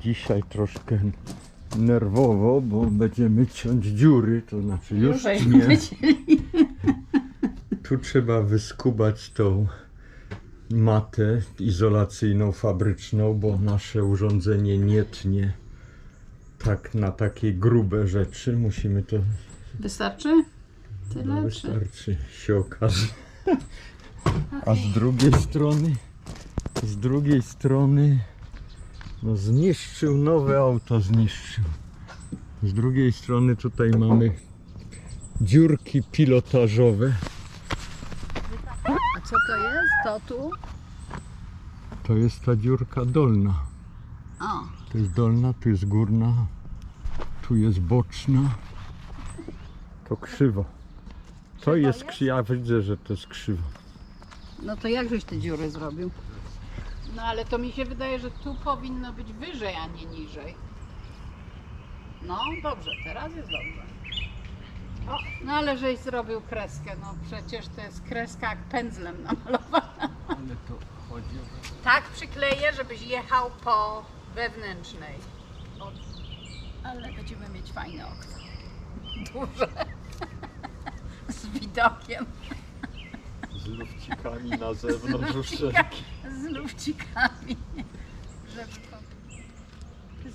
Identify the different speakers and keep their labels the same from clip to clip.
Speaker 1: Dzisiaj troszkę nerwowo, bo będziemy ciąć dziury, to znaczy już nie. Tu trzeba wyskubać tą matę izolacyjną fabryczną, bo nasze urządzenie nie tnie tak na takie grube rzeczy. Musimy to
Speaker 2: Wystarczy? Tyle?
Speaker 1: no,
Speaker 2: czy-
Speaker 1: wystarczy się okaże. A z drugiej strony, z drugiej strony, no zniszczył nowe auto, zniszczył. Z drugiej strony tutaj mamy dziurki pilotażowe.
Speaker 2: A co to jest? To tu?
Speaker 1: To jest ta dziurka dolna.
Speaker 2: O,
Speaker 1: To jest dolna, tu jest górna, tu jest boczna. To krzywo. To jest krzywo. Ja widzę, że to jest krzywo.
Speaker 2: no to jak żeś te dziury zrobił? No ale to mi się wydaje, że tu powinno być wyżej, a nie niżej. No dobrze, teraz jest dobrze. O, no ale żeś zrobił kreskę, no przecież to jest kreska jak pędzlem namalowana.
Speaker 1: Ale to chodzi o...
Speaker 2: Tak przykleję, żebyś jechał po wewnętrznej. O, ale będziemy mieć fajne okno. Duże. Z widokiem.
Speaker 1: Z lufcikami na zewnątrz
Speaker 2: Lufcika- Z lufcikami. Żeby to...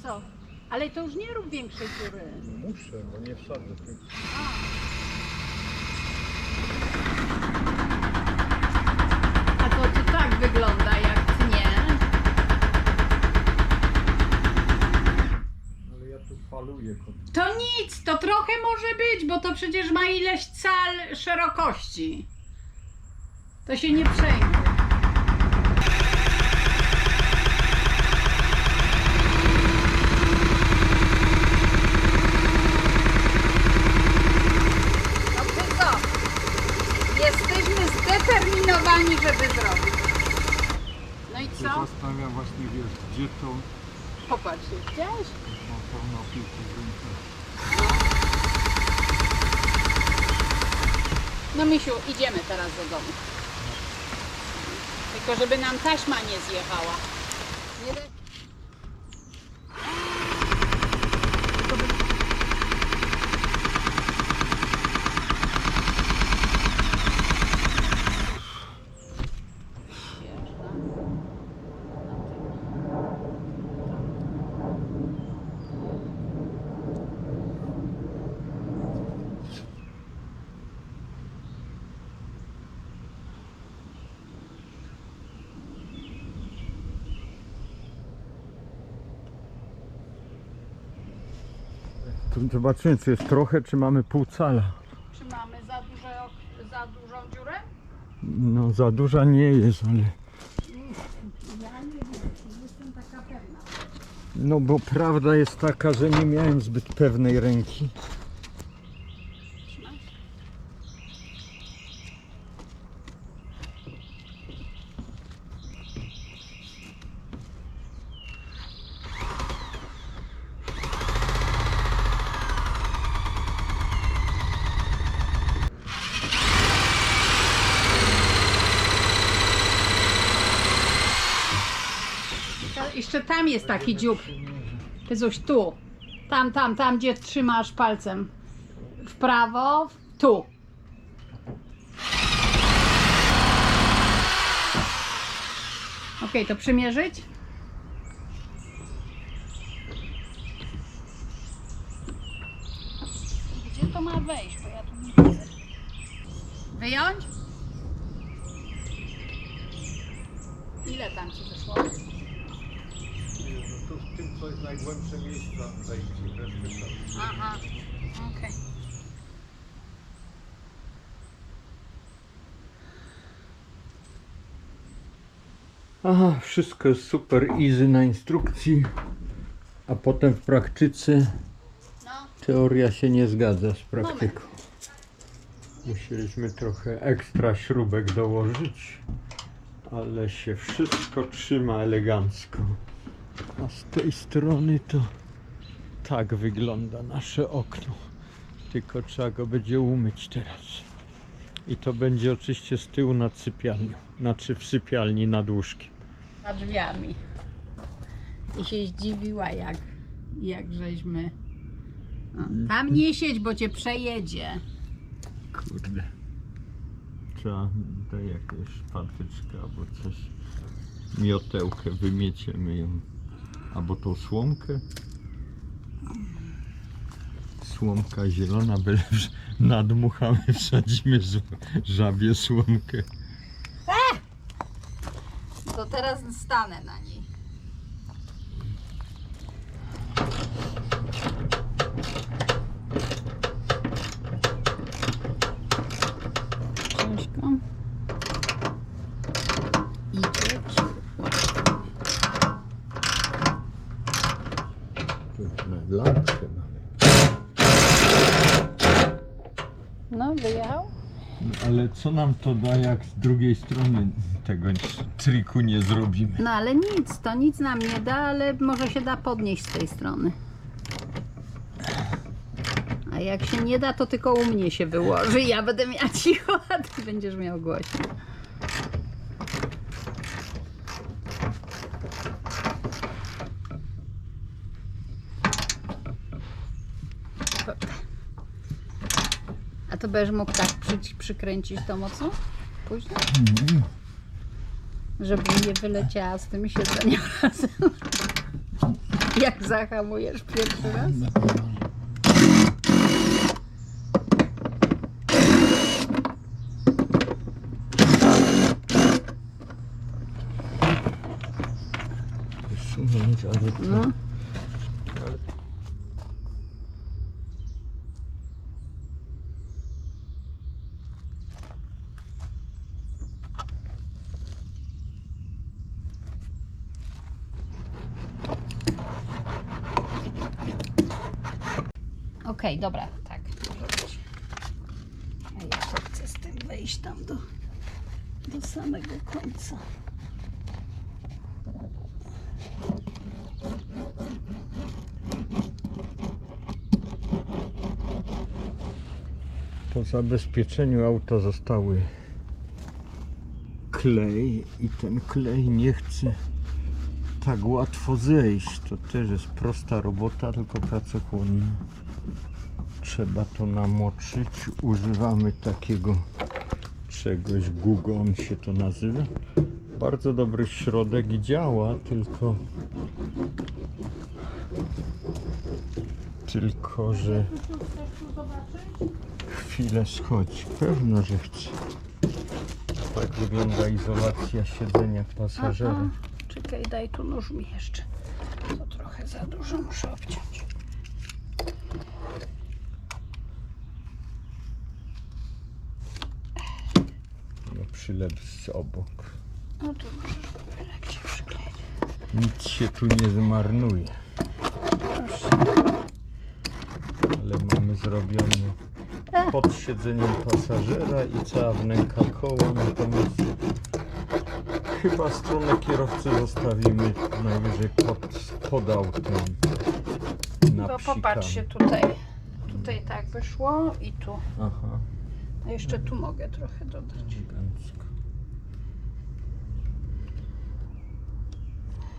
Speaker 2: Co? Ale to już nie rób większej dziury.
Speaker 1: Muszę, bo nie wsadzę.
Speaker 2: A to ty tak wygląda jak tnie.
Speaker 1: Ale ja tu faluję.
Speaker 2: To nic, to trochę może być, bo to przecież ma ileś cal szerokości. To się nie przejmuj. No ty co? Jesteśmy zdeterminowani, żeby zrobić. No i co?
Speaker 1: Zastanawiam właśnie, wiesz, gdzie to
Speaker 2: Popatrz, widziałeś?
Speaker 1: w.
Speaker 2: No Misiu, idziemy teraz do domu. Tylko żeby nam taśma nie zjechała. Nie da-
Speaker 1: zobaczymy, czy jest trochę, czy mamy pół cala.
Speaker 2: Czy mamy za, duże, za dużą dziurę?
Speaker 1: No za duża nie jest, ale...
Speaker 2: Ja nie wiem, jestem taka pewna.
Speaker 1: No bo prawda jest taka, że nie miałem zbyt pewnej ręki.
Speaker 2: Jeszcze tam jest taki dziób. Jezuś, tu. Tam, tam, tam, gdzie trzymasz palcem. W prawo, tu. Ok, to przymierzyć? Gdzie to ma wejść? Bo ja tu nie widzę. Wyjąć? Ile tam ci wyszło?
Speaker 1: W tym, co jest najgłębsze miejsca wejdzie, resztę
Speaker 2: Aha, okej.
Speaker 1: Aha, wszystko jest super easy na instrukcji, a potem w praktyce
Speaker 2: No,
Speaker 1: teoria się nie zgadza z praktyką. Musieliśmy trochę ekstra śrubek dołożyć, ale się wszystko trzyma elegancko. A z tej strony to tak wygląda nasze okno. Tylko trzeba go będzie umyć teraz. I to będzie oczywiście z tyłu nad sypialnią, znaczy w sypialni nad łóżkiem.
Speaker 2: za drzwiami. I się zdziwiła, jak, jak żeśmy. O, tam nie siedź, bo cię przejedzie.
Speaker 1: Kurde. Trzeba dać jakąś patyczkę albo coś. Miotełkę, wymieciemy ją. Albo tą słomkę. Słomka zielona, byle nadmuchamy, wsadzimy żabie słomkę.
Speaker 2: To teraz stanę na niej. No, wyjechał?
Speaker 1: Ale co nam to da, jak z drugiej strony tego triku nie zrobimy?
Speaker 2: No ale nic, to nic nam nie da, ale może się da podnieść z tej strony. A jak się nie da, to tylko u mnie się wyłoży. Ja będę miała cicho, a ty będziesz miał głośno. Będziesz mógł tak przy, przykręcić to mocno? Później? Żeby nie wyleciała z tym siedzeniem razem. Jak zahamujesz pierwszy raz? No. Okej, dobra, tak. A ja to chcę z tym wejść tam do, do samego końca.
Speaker 1: Po zabezpieczeniu auta zostały klej i ten klej nie chce tak łatwo zejść. To też jest prosta robota, tylko pracochłonna. Trzeba to namoczyć. Używamy takiego czegoś, gugon się to nazywa. Bardzo dobry środek i działa, tylko tylko, że chwilę schodzi. Pewno, że chce. Tak wygląda izolacja siedzenia pasażera.
Speaker 2: Czekaj, daj tu nóż mi jeszcze. To trochę za dużo muszę obciąć.
Speaker 1: No przylep z obok.
Speaker 2: No to możesz jak się przykleić.
Speaker 1: Nic się tu nie zmarnuje.
Speaker 2: Proszę.
Speaker 1: Ale mamy zrobione pod siedzeniem pasażera i cała wnęka koła. Natomiast chyba stronę kierowcy zostawimy najwyżej pod, pod autem.
Speaker 2: Bo
Speaker 1: psikami.
Speaker 2: popatrzcie tutaj. Tutaj tak wyszło i tu.
Speaker 1: Aha.
Speaker 2: Jeszcze tu mogę trochę dodać.
Speaker 1: Elegancko.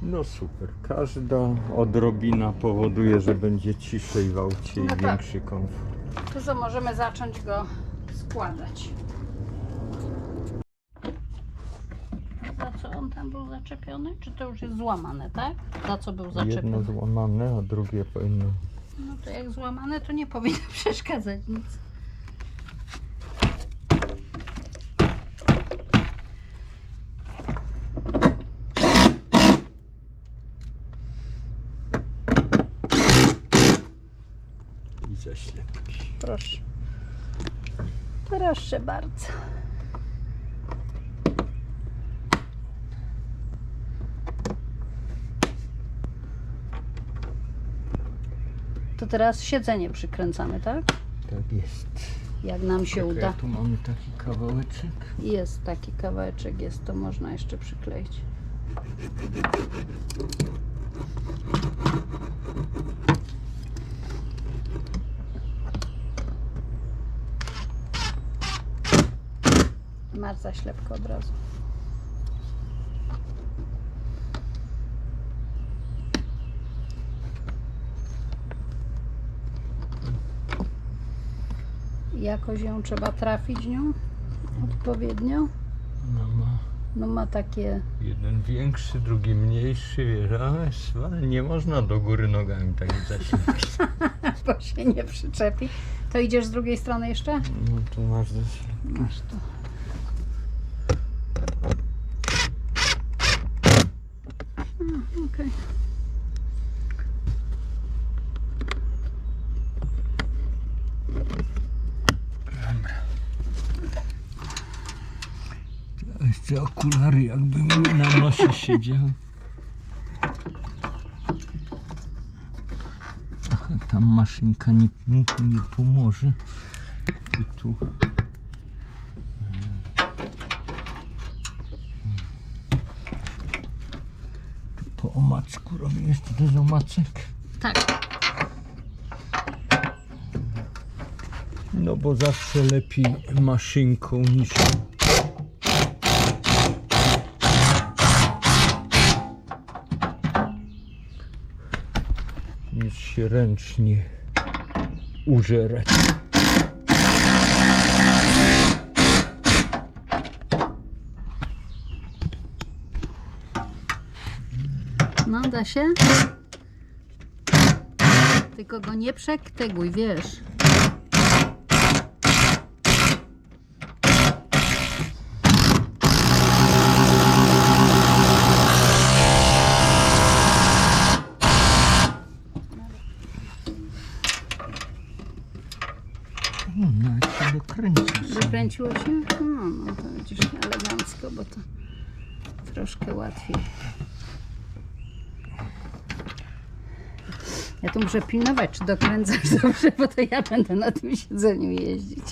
Speaker 1: No super. Każda odrobina powoduje, że będzie ciszej w aucie i
Speaker 2: No tak.
Speaker 1: większy komfort.
Speaker 2: Co, możemy zacząć go składać. Za co on tam był zaczepiony? Czy to już jest złamane, tak? Za co był
Speaker 1: Jedno
Speaker 2: zaczepiony?
Speaker 1: złamane, a drugie powinno.
Speaker 2: No to jak złamane, to nie powinno przeszkadzać nic.
Speaker 1: I zaślepki.
Speaker 2: Proszę. Proszę bardzo. To teraz siedzenie przykręcamy, tak?
Speaker 1: Tak jest.
Speaker 2: Jak nam się
Speaker 1: Czekaj,
Speaker 2: uda.
Speaker 1: Tu mamy taki kawałeczek.
Speaker 2: Jest taki kawałeczek, jest to można jeszcze przykleić. masz zaślepkę od razu. Jakoś ją trzeba trafić nią odpowiednio.
Speaker 1: No ma,
Speaker 2: No ma takie,
Speaker 1: jeden większy, drugi mniejszy, wiesz, no, nie można do góry nogami tak zaślepić.
Speaker 2: bo się nie przyczepi. To idziesz z drugiej strony jeszcze?
Speaker 1: No tu masz zaślepkę.
Speaker 2: Masz. Okej.
Speaker 1: Jeszcze okulary jakby mi na nosie siedziały. Tam maszynka nie, nie pomoże. I tu. Po omacku jeszcze ten omacek.
Speaker 2: Tak.
Speaker 1: No bo zawsze lepiej maszynką niż niż się ręcznie użerać.
Speaker 2: No da się. Tylko go nie przekteguj, wiesz.
Speaker 1: No, nawet się dokręcił.
Speaker 2: Wykręciło się? No, no to widzisz elegancko, bo to troszkę łatwiej. Tu muszę pilnować, czy dokręcasz dobrze, bo to ja będę na tym siedzeniu jeździć.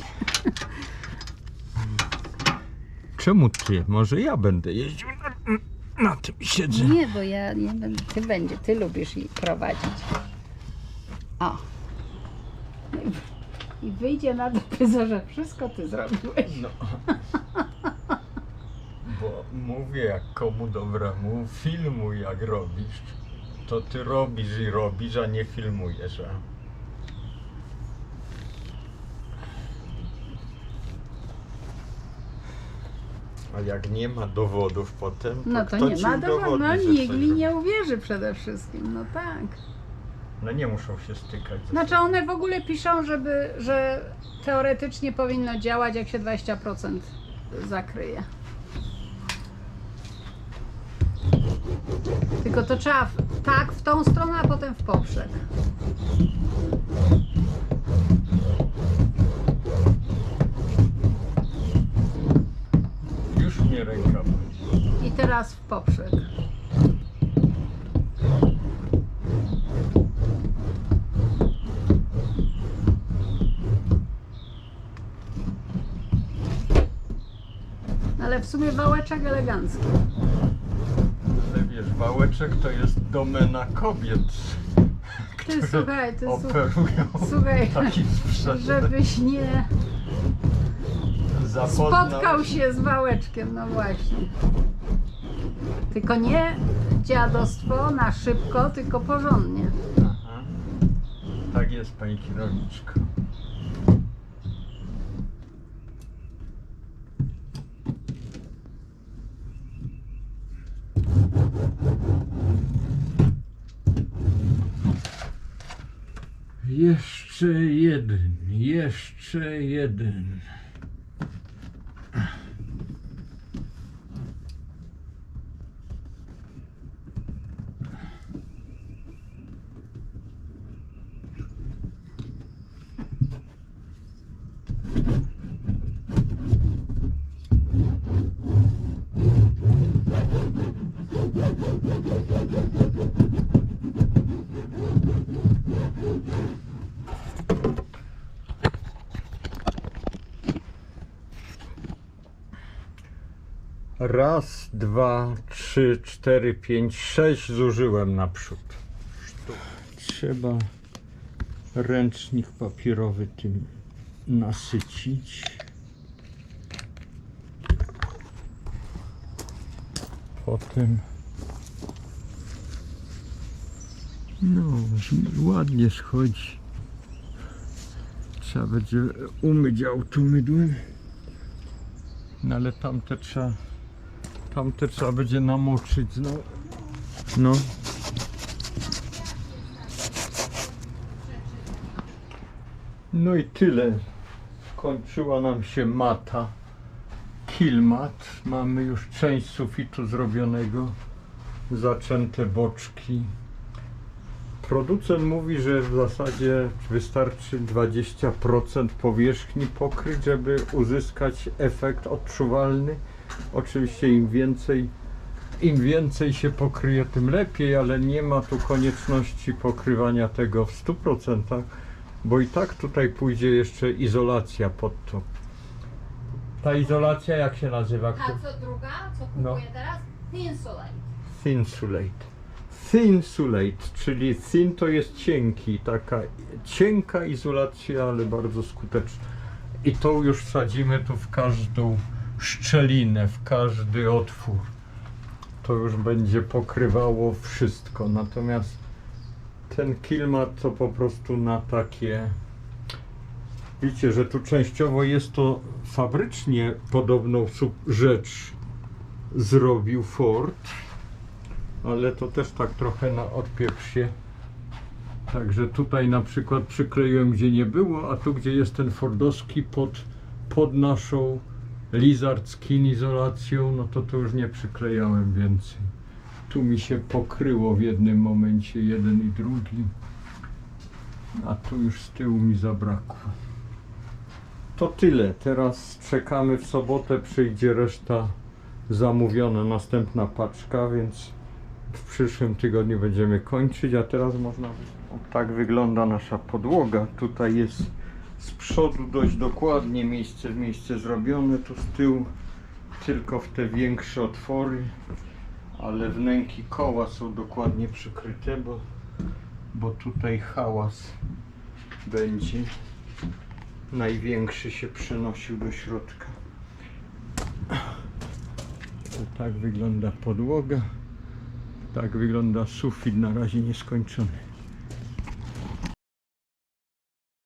Speaker 1: Czemu ty? Może ja będę jeździł na, na tym siedzeniu.
Speaker 2: Nie, bo ja nie będę, ty będzie, ty lubisz i prowadzić. O. No i, I wyjdzie na to, że wszystko ty zrobiłeś.
Speaker 1: No. Bo mówię jak komu dobremu, filmuj jak robisz. To ty robisz i robisz, a nie filmujesz. A? A jak nie ma dowodów potem, to
Speaker 2: No to
Speaker 1: kto
Speaker 2: nie
Speaker 1: ci
Speaker 2: ma
Speaker 1: udowodni,
Speaker 2: no
Speaker 1: że
Speaker 2: nikt
Speaker 1: coś
Speaker 2: mi
Speaker 1: robi?
Speaker 2: nie uwierzy przede wszystkim, no tak.
Speaker 1: No nie muszą się stykać. ze
Speaker 2: Znaczy
Speaker 1: sobą.
Speaker 2: one w ogóle piszą, żeby, że teoretycznie powinno działać jak się 20% zakryje. Tylko to trzeba w, tak w tą stronę, a potem w poprzek.
Speaker 1: Już mnie ręka boli.
Speaker 2: I teraz w poprzek. Ale w sumie wałeczek elegancki.
Speaker 1: Wiesz, wałeczek to jest domena kobiet,
Speaker 2: Ty słuchaj, ty
Speaker 1: operują
Speaker 2: Słuchaj, żebyś nie
Speaker 1: Zapoznał
Speaker 2: spotkał się z wałeczkiem, no właśnie. Tylko nie dziadostwo na szybko, tylko porządnie.
Speaker 1: Aha. Tak jest, pani kierowniczko. Jeszcze jeden, jeszcze jeden. Raz, dwa, trzy, cztery, pięć, sześć zużyłem naprzód. Trzeba ręcznik papierowy tym nasycić. Potem no, ładnie schodzi. Trzeba będzie umyć auto mydłem. No ale tamte trzeba, tamte trzeba będzie namoczyć znowu. No. No i tyle. Skończyła nam się mata. Kilmat. Mamy już część sufitu zrobionego. Zaczęte boczki. Producent mówi, że w zasadzie wystarczy 20% powierzchni pokryć, żeby uzyskać efekt odczuwalny. Oczywiście im więcej, im więcej się pokryje, tym lepiej, ale nie ma tu konieczności pokrywania tego w 100%, bo i tak tutaj pójdzie jeszcze izolacja pod to. Ta izolacja jak się nazywa?
Speaker 2: A co druga? Co
Speaker 1: No.
Speaker 2: kupuję teraz? Thinsulate.
Speaker 1: Thinsulate. Thinsulate, czyli thin to jest cienki, taka cienka izolacja, ale bardzo skuteczna. I tą już wsadzimy tu w każdą szczelinę, w każdy otwór. To już będzie pokrywało wszystko. Natomiast ten kilmat to po prostu na takie. Widzicie, że tu częściowo jest to fabrycznie podobną rzecz zrobił Ford ale to też tak trochę na odpieprz się. Także tutaj na przykład przykleiłem gdzie nie było, a tu gdzie jest ten Fordowski pod, pod naszą Lizard Skin izolacją, no to tu już nie przyklejałem więcej. Tu mi się pokryło w jednym momencie jeden i drugi, a tu już z tyłu mi zabrakło. To tyle. Teraz czekamy w sobotę, przyjdzie reszta zamówiona, następna paczka, więc w przyszłym tygodniu będziemy kończyć, a teraz można. Tak wygląda nasza podłoga. Tutaj jest z przodu dość dokładnie miejsce w miejsce zrobione, tu z tyłu tylko w te większe otwory, ale wnęki koła są dokładnie przykryte, bo, bo tutaj hałas będzie największy się przenosił do środka. To tak wygląda podłoga. Tak wygląda sufit na razie nieskończony.